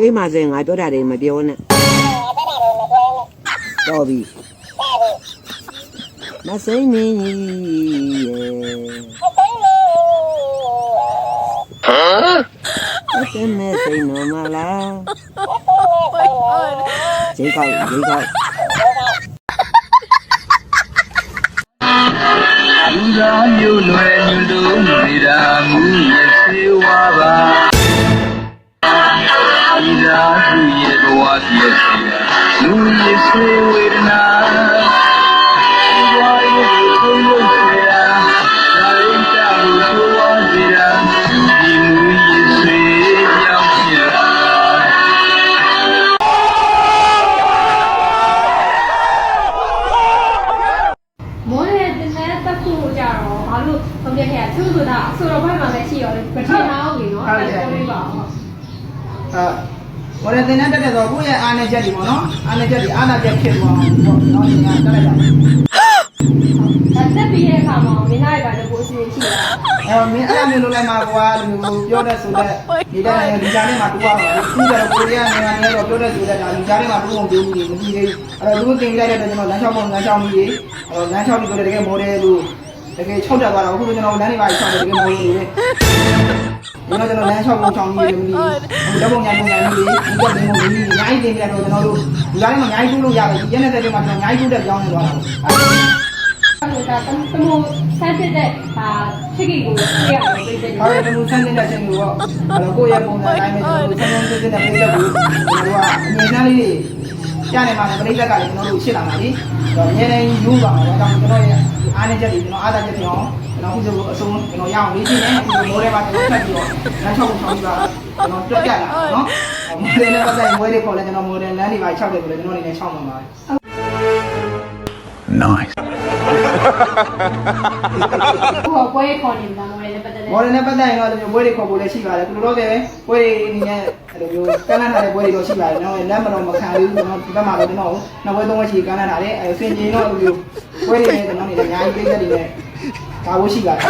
တွေးမှဆိုရင်ငါပြောတာတွေမပြောနဲ့တော်ပြီမစိမ့်နေရဲ့မစိမ့်မဲစိမ့်နော်မလားဂျေကောက်ဂျေကောက်လူသားမျိုးလွယ်ညူလုံးနေတာမူရဲ့ သာသူရဲ့ဘဝပြည့်စည်လူရဲ့စေဝေဒနာဒီဘဝရဲ့ကိုယ်ကိုယ်စေရာဒါရင်တာကိုဆိုဝါစေရာဒီမူရဲ့စေကြောင့်ဖြစ်မောတဲ့တင်တဲ့တက်ဖို့ကြတော့ဘာလို့ဆုံးဖြတ်ခဲ့ရသူဆိုတာဆိုတော့ဘက်မှာပဲရှိရောလေပထမအောင်ကြီးနော်အဲ့ဒါလေးပါဟုတ်အဲ ဘောရတင်တဲ့တက်တော့ကိုယ့်ရဲ့အားနဲ့ချက်ဒီပေါ့နော်အားနဲ့ချက်ဒီအားနာချက်ဖြစ်သွားအောင်ပေါ့နော်ဒီကတက်လိုက်တာဒါတက်ပြီးတဲ့အခါမှာမင်းသားရဲ့ဘာလို့ကိုယ်စီရှိတာအဲမင်းအဲ့လိုမျိုးလုပ်လိုက်မှာကွာလူပြောတဲ့ဆိုတဲ့ဒီတဲ့ဒီကြားထဲမှာတူပါပါသူကကိုရီးယားနိုင်ငံနဲ့တော့ပြောတဲ့ဆိုတဲ့ဒါဒီကြားထဲမှာတူအောင်ပြောမှုတွေမကြည့်သေးဘူးအဲ့တော့သူတင်လိုက်တဲ့ကျွန်တော်လမ်းလျှောက်ပုံလမ်းလျှောက်မှုတွေအဲလမ်းလျှောက်ပြီးဆိုတဲ့တကယ်မော်ဒယ်လို့တကယ်၆တက်သွားတော့အခုကျွန်တော်လမ်းတွေပါ၆တယ်တကယ်မော်ဒယ်တွေ ပဲကျွန်တော်ကျွန်တော်လမ်းလျှောက်ပုံချောင်းကြီးတွေမလို့ဓာတ်ပုံညာပုံညာလေးတွေဒီကနေ့မို့ဒီအများကြီးတင်ပြတော့ကျွန်တော်တို့ဒီကြားထဲမှာအများကြီးတူလို့ရတယ်ဒီရက်နဲ့တဲ့တွေမှာကျွန်တော်အများကြီးတူတဲ့ကြောင်းနေသွားတာပေါ့အဲ့ဒါတမို့ဆန်းတဲ့ဟာချစ်ကြီးကိုပြရအောင်ပြည့်တယ်။အဲ့ဒါမျိုးဆန်းနေတဲ့ချိန်ကိုတော့အဲ့တော့ကိုယ့်ရဲ့ပုံစံတိုင်းနဲ့ကျွန်တော်တို့ဆန်းဆန်းတဲ့တဲ့ကိုကျွန်တော်ကအမြင်နှလေးတွေကြားနေမှာပရိသတ်ကလည်းကျွန်တော်တို့ရှင်းလာပါလိ။ တော့အများနဲ့ယူပါမှာ။ဒါကြောင့်ကျွန်တော်ရဲ့အားနေချက်တွေကျွန်တော်အားသာချက်တွေအောင်ကျွန်တော်အခုဆိုအဆုံးကျွန်တော်ရအောင်လေးရှင်းနေအခုမိုးထဲမှာကျွန်တော်ဖက်ပြီးတော့လမ်းချောက်ချောင်းပြီးတော့ကျွန်တော်တွက်ကြလာနော်။မိုးထဲနဲ့ပတ်သက်ဝဲတွေခေါ်လဲကျွန်တော်မိုးထဲလမ်းတွေပါ၆တယ်ကိုလည်းကျွန်တော်အနေနဲ့၆မှာပါ။ nice ဟိုပွဲခေါ်နေတာမော်လေးနဲ့ပတ်သက်တဲ့မော်ဒယ်နဲ့ပတ်သက်ရင်တော့ဒီမျိုးပွဲတွေခေါ်ဖို့လည်းရှိပါတယ်။ဒီလိုတော့ပဲပွဲတွေအနေနဲ့အဲ့လိုမျိုးကမ်းလှမ်းထားတဲ့ပွဲတွေတော့ရှိပါတယ်။ကျွန်တော်လက်မတော်မခံဘူးကျွန်တော်ဒီဘက်မှာလည်းကျွန်တော်နောက်ပွဲသုံးပွဲချီကမ်းလှမ်းထားတယ်။အဲဆင်ကျင်တော့ဒီလိုပွဲတွေနဲ့ကျွန်တော်နေလည်းအများကြီးပြည့်တဲ့တွေနဲ့ဒါဖို့ရှိပါတယ်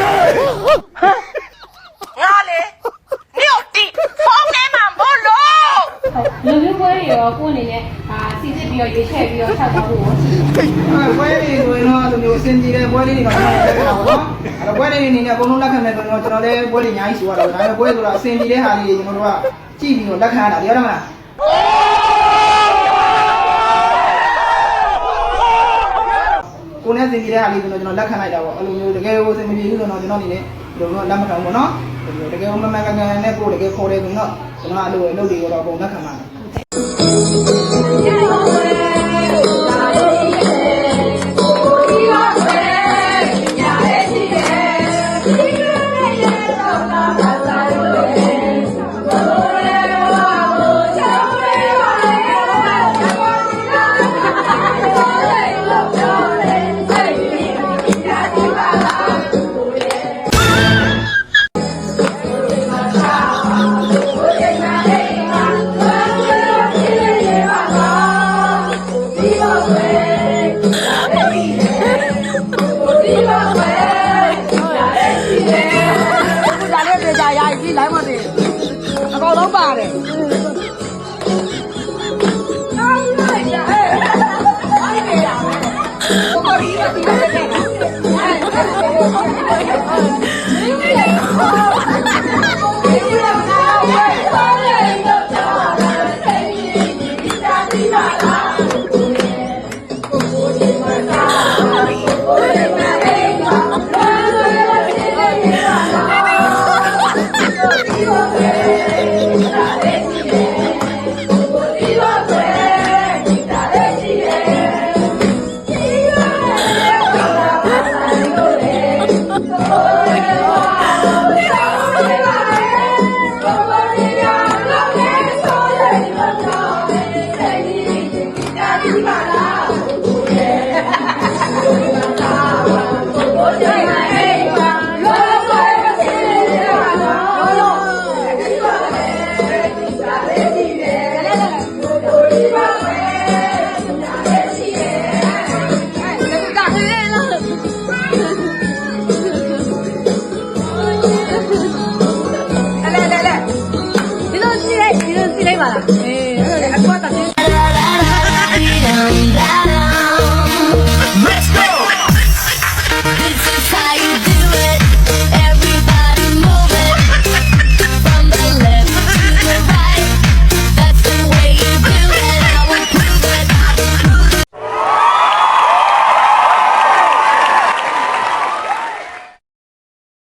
ငါလေမြို့တိဖုန်းထဲမှာမို့လို့ လူမျိုးပွဲတွေရောကိုယ်အနေနဲ့အာစီစစ်ပြီးတော့ရွေးချယ်ပြီးတော့ဆက်သွားဖို့ရှိတယ်။အဲပွဲတွေဆိုရင်တော့ဒီလိုဆင်ကျင်တဲ့ပွဲလေးတွေတော့ကျွန်တော်လည်းလက်ခံပါတော့။အဲ့တော့ပွဲတွေအနေနဲ့အကုန်လုံးလက်ခံမယ်ဆိုတော့ကျွန်တော်လည်းပွဲတွေအများကြီးရှိရတော့ဒါပေမဲ့ပွဲဆိုတာအဆင်ကျင်တဲ့ဟာလေးတွေကျွန်တော်တို့ကကြည့်ပြီးတော့လက်ခံရတာတရားတယ်မလား။ကိုယ်နဲ့စင်ကြတဲ့ဟာလေးကျွန်တော်ကျွန်တော်လက်ခံလိုက်တာပေါ့အဲ့လိုမျိုးတကယ်ကိုစင်မပြေဘူးဆိုတော့ကျွန်တော်အနေနဲ့ဒီလိုမျိုးလက်မခံဘူးပေါ့နော်တကယ်ကိုမမှန်ကန်ကန်နဲ့ကိုယ်တကယ်ခေါ်တယ်ဆိုတော့ ကျွန်တော်အလိုအလုပ်တွေကတော့အကုန်လက်ခံပါမယ် အကောင်လုံးပါတယ် Gracias.